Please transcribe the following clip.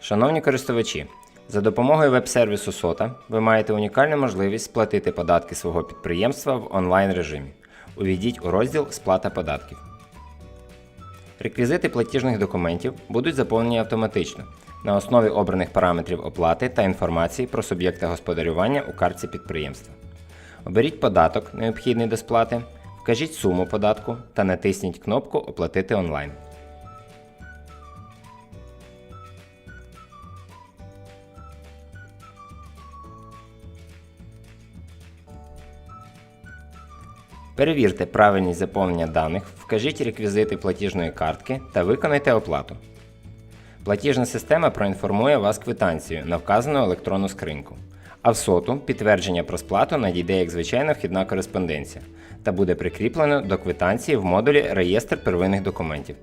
Шановні користувачі, за допомогою веб-сервісу SOTA ви маєте унікальну можливість сплатити податки свого підприємства в онлайн режимі. Увійдіть у розділ Сплата податків. Реквізити платіжних документів будуть заповнені автоматично на основі обраних параметрів оплати та інформації про суб'єкта господарювання у картці підприємства. Оберіть податок, необхідний до сплати, вкажіть суму податку та натисніть кнопку Оплатити онлайн. Перевірте правильність заповнення даних, вкажіть реквізити платіжної картки та виконайте оплату. Платіжна система проінформує вас квитанцією на вказану електронну скриньку. А в соту підтвердження про сплату надійде як звичайна вхідна кореспонденція та буде прикріплено до квитанції в модулі Реєстр первинних документів.